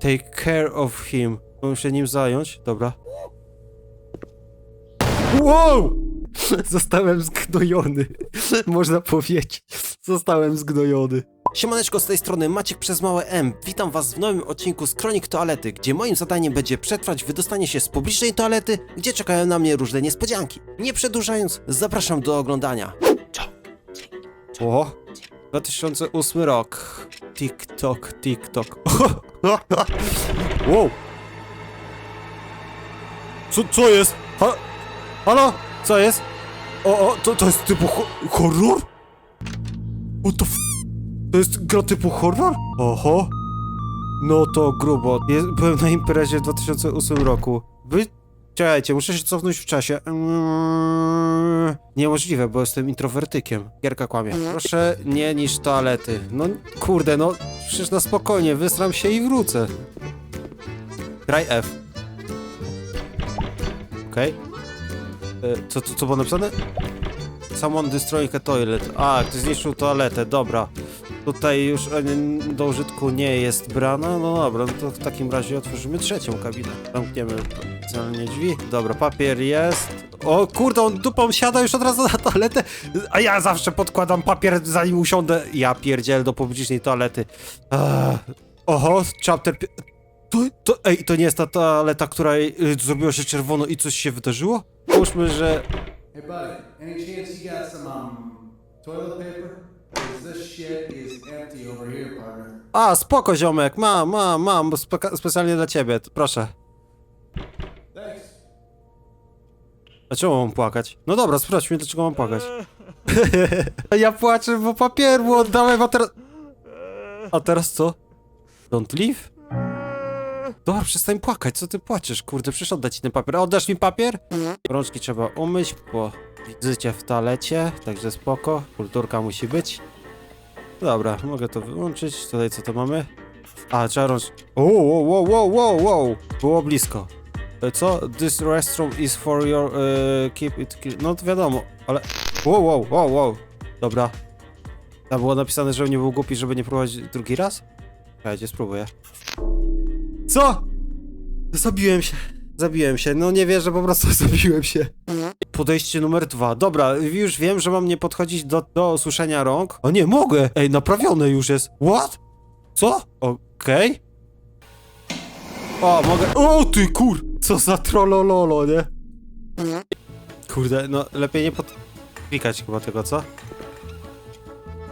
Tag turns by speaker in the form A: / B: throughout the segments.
A: Take care of him. Mam się nim zająć? Dobra. Wow! Zostałem zgnojony. Można powiedzieć. Zostałem zgnojony. Siemaneczko, z tej strony Maciek przez małe M. Witam was w nowym odcinku z Kronik Toalety, gdzie moim zadaniem będzie przetrwać wydostanie się z publicznej toalety, gdzie czekają na mnie różne niespodzianki. Nie przedłużając, zapraszam do oglądania. O, 2008 rok. TikTok, TikTok. wow. Co, co jest? Ha? Halo? Co jest? O, o, to, to jest typu ho horror? What the f... To jest gra typu horror? Oho. No to grubo. Jest, byłem na imprezie w 2008 roku. Wy... Czekajcie, muszę się cofnąć w czasie. Mm, Niemożliwe, bo jestem introwertykiem. Gierka kłamie. Proszę nie niż toalety. No kurde, no przecież na spokojnie, wysram się i wrócę. Graj F. Okej. E, Co, co, co było napisane? Someone destroying a toilet. A, ktoś zniszczył toaletę, dobra. Tutaj już do użytku nie jest brana. No dobra, no to w takim razie otworzymy trzecią kabinę. Zamkniemy specjalnie drzwi. Dobra, papier jest. O kurde, on dupą siada już od razu na toaletę. A ja zawsze podkładam papier zanim usiądę. Ja pierdziel do publicznej toalety. Oho, chapter... To, to, ej, to nie jest ta toaleta, która y, zrobiła się czerwono i coś się wydarzyło? Połóżmy, że
B: Hey buddy, any chance you got some um, toilet paper? 'Cause this shit is empty over here, partner.
A: A, spoko ziomek, mam, mam, mam, bo speka- specjalnie dla ciebie, proszę.
B: Thanks.
A: A czemu mam płakać? No dobra, sprawdź mnie, dlaczego mam płakać. ja płaczę, bo papier mu oddałem, a teraz... A teraz co? Don't leave? Dobra, przestań płakać, co ty płaczesz? Kurde, przecież oddać ci ten papier. A Oddasz mi papier? Rączki trzeba umyć, bo wizycie w toalecie, także spoko. Kulturka musi być. Dobra, mogę to wyłączyć. Tutaj co to mamy? A, rączki... Wow, wow, wow, wow, wow! Było blisko. E, Co? This restroom is for your... e, keep it clean. No to wiadomo, ale... Wow, wow, wow, wow. Dobra. Tam było napisane, żebym nie był głupi, żeby nie próbować drugi raz? Czekajcie, spróbuję. Co? Zabiłem się. Zabiłem się. No nie wierzę, po prostu zabiłem się. Podejście numer dwa. Dobra, już wiem, że mam nie podchodzić do, do osuszenia rąk. O nie, mogę! Ej, naprawione już jest. What? Co? Okej. O, mogę... O, ty kur... Co za trollololo, nie? Kurde, no lepiej nie podpikać chyba tego, co?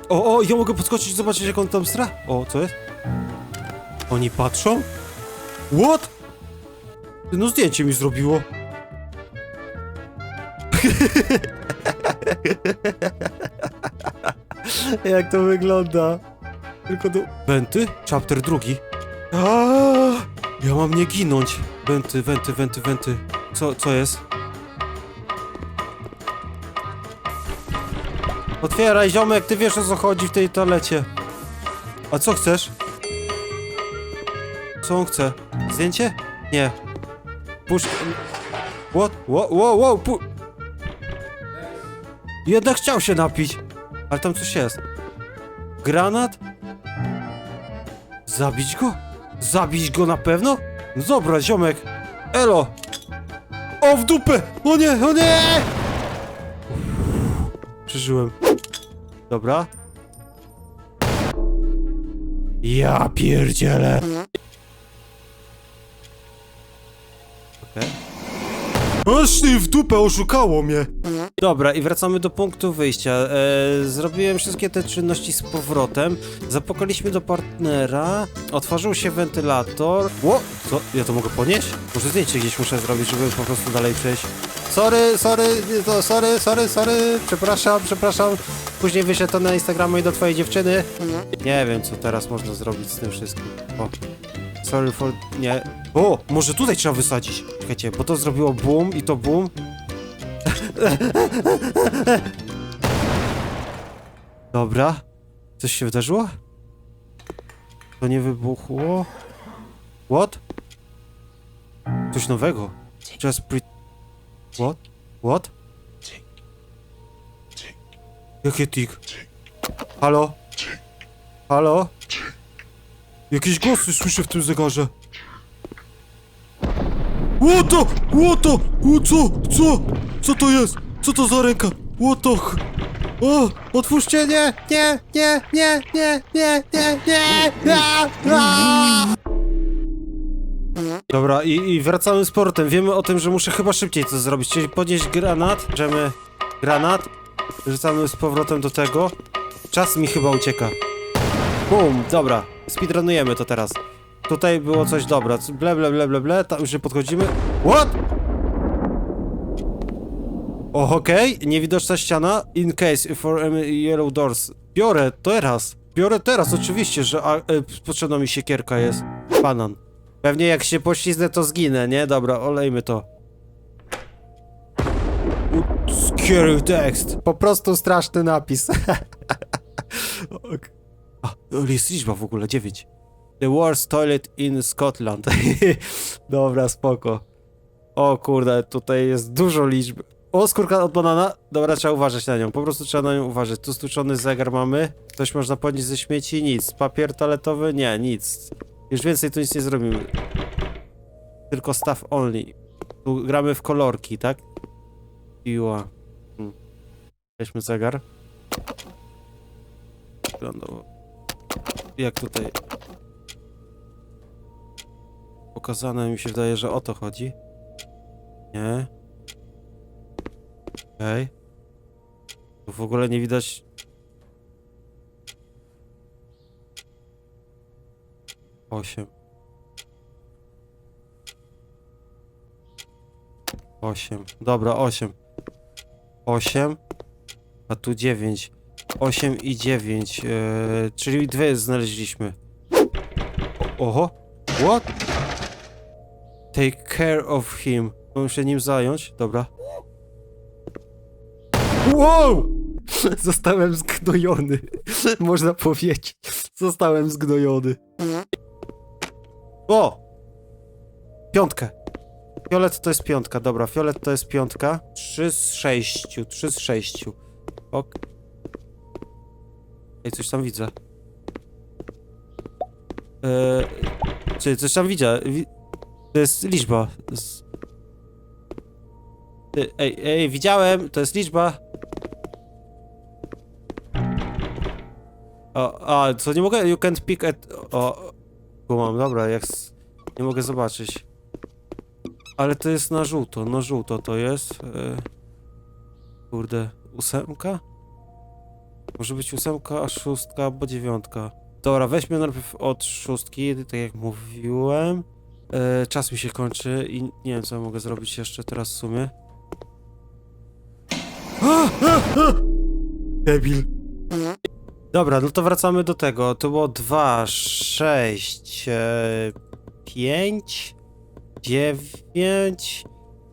A: O, o, ja mogę podskoczyć i zobaczyć, jak on tam stra... O, co jest? Oni patrzą? What? Ty, No zdjęcie mi zrobiło. Jak to wygląda? Tylko do... Wenty? Chapter drugi. Aaaa! Ja mam nie ginąć. Wenty, wenty, wenty, wenty. Co, co jest? Otwieraj, ziomek, ty wiesz o co chodzi w tej toalecie. A co chcesz? Co on chce? Zdjęcie? Nie. Puść... What? Wow, wow, wow, pu... Jednak chciał się napić. Ale tam coś jest. Granat? Zabić go? Zabić go na pewno? No dobra, ziomek. Elo. O, w dupę! O nie, o nie! Przeżyłem. Dobra. Ja pierdzielę. Okej. Aż ty w dupę oszukało mnie. Dobra, i wracamy do punktu wyjścia. E, zrobiłem wszystkie te czynności z powrotem. Zapukaliśmy do partnera. Otworzył się wentylator. Ło! Co? Ja to mogę ponieść? Może zdjęcie gdzieś muszę zrobić, żeby po prostu dalej przejść. Sorry, sorry, nie, to sorry, sorry, sorry. Przepraszam, przepraszam. Później wyślę to na Instagrama i do twojej dziewczyny. Nie wiem, co teraz można zrobić z tym wszystkim. O. Sorry for... nie. O! Może tutaj trzeba wysadzić. Czekajcie, bo to zrobiło boom i to boom. Dobra. Coś się wydarzyło? To nie wybuchło? What? Coś nowego. Just pre... What? What? Jakie tik? Halo? Halo? Jakieś głosy słyszę w tym zegarze. Łoto! Łoto! Co? Co? Co to jest? Co to za ręka? Łoto! ch- O! Otwórzcie! Nie! Nie! Nie! Nie! Nie! Nie! Nie! Nie! A! Dobra, i, i wracamy z portem. Wiemy o tym, że muszę chyba szybciej coś zrobić, czyli podnieść granat, bierzemy granat, rzucamy z powrotem do tego. Czas mi chyba ucieka. Bum, dobra, speedrunujemy to teraz. Tutaj było coś dobra, ble ble ble ble ble, tam już nie podchodzimy. What? O, okej, niewidoczna ściana, in case for yellow doors. Biorę teraz, biorę teraz, oczywiście, że a, e, potrzebna mi siekierka jest. Banan. Pewnie jak się poślizgnę, to zginę, nie? Dobra, olejmy to. Scary tekst. Po prostu straszny napis. A, jest liczba w ogóle, 9. The worst toilet in Scotland. Dobra, spoko. O kurde, tutaj jest dużo liczb. O, skórka od banana. Dobra, trzeba uważać na nią. Po prostu trzeba na nią uważać. Tu stłuczony zegar mamy. Coś można podnieść ze śmieci? Nic. Papier toaletowy? Nie, nic. Już więcej tu nic nie zrobimy. Tylko staff only. Tu gramy w kolorki, tak? Piła. Hmm. Weźmy zegar. Wyglądało. Jak tutaj. Pokazane mi się wydaje, że o to chodzi. Nie. Okej. Tu w ogóle nie widać. Osiem. Osiem. Dobra, osiem. Osiem. A tu dziewięć. Osiem i dziewięć. Eee, czyli dwie znaleźliśmy. Oho. What? Take care of him. Mam się nim zająć? Dobra. Wow! Zostałem zgnojony. Można powiedzieć. Zostałem zgnojony. O! Piątkę. Fiolet to jest piątka, dobra, fiolet to jest piątka. 3 z 6, 3 z 6. Ok. Ej, coś tam widzę. Eee, czy coś tam widzę? Wi to jest liczba. Ty, Ej, ej, widziałem, to jest liczba. O, a, co nie mogę? You can't pick at... O, mam, dobra, jak... Nie mogę zobaczyć. Ale to jest na żółto, na żółto to jest. E... Kurde, ósemka? Może być ósemka, a szóstka, albo dziewiątka. Dobra, weźmy najpierw od szóstki, tak jak mówiłem. E, czas mi się kończy i nie wiem, co mogę zrobić jeszcze teraz w sumie. Debil. Dobra, no to wracamy do tego. To było 2, 6, 5, 9.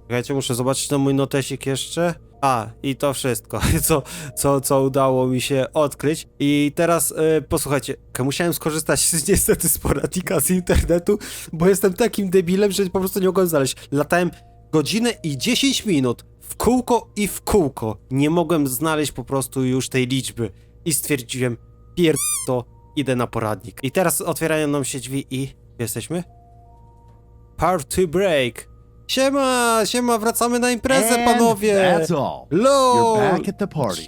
A: Czekajcie, muszę zobaczyć na mój notesik jeszcze. A, i to wszystko, co, co, co udało mi się odkryć. I teraz y, posłuchajcie, musiałem skorzystać z, niestety z poradnika z internetu, bo jestem takim debilem, że po prostu nie mogłem znaleźć. Latałem godzinę i 10 minut w kółko i w kółko. Nie mogłem znaleźć po prostu już tej liczby. I stwierdziłem, pier... to idę na poradnik. I teraz otwierają nam się drzwi i... Jesteśmy? Party break. Siema, siema, wracamy na imprezę,
C: And
A: panowie!
C: That's all.
A: LOL!
C: You're back at the party.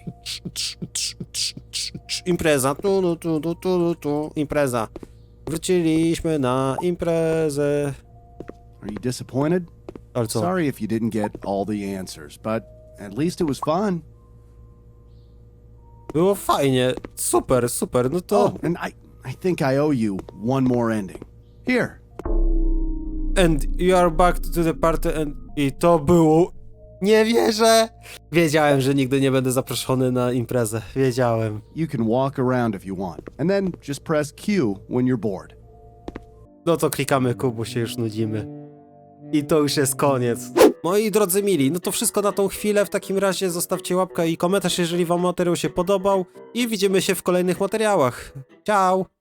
A: Impreza, tu, tu, tu, tu, tu, tu, impreza. Wróciliśmy na imprezę.
C: Are you disappointed?
A: Ale co?
C: Sorry if you didn't get all the answers, but at least it was fun.
A: Było fajnie, super, super, no to...
C: Oh, and I, I think I owe you one more ending. Here.
A: And you are back to the party and... I to było... Nie wierzę! Wiedziałem, że nigdy nie będę zaproszony na imprezę. Wiedziałem.
C: You can walk around if you want, and then just press Q when you're bored.
A: No to klikamy Q, bo się już nudzimy. I to już jest koniec. Moi drodzy mili, no to wszystko na tą chwilę. W takim razie zostawcie łapkę i komentarz, jeżeli wam materiał się podobał. I widzimy się w kolejnych materiałach. Ciao!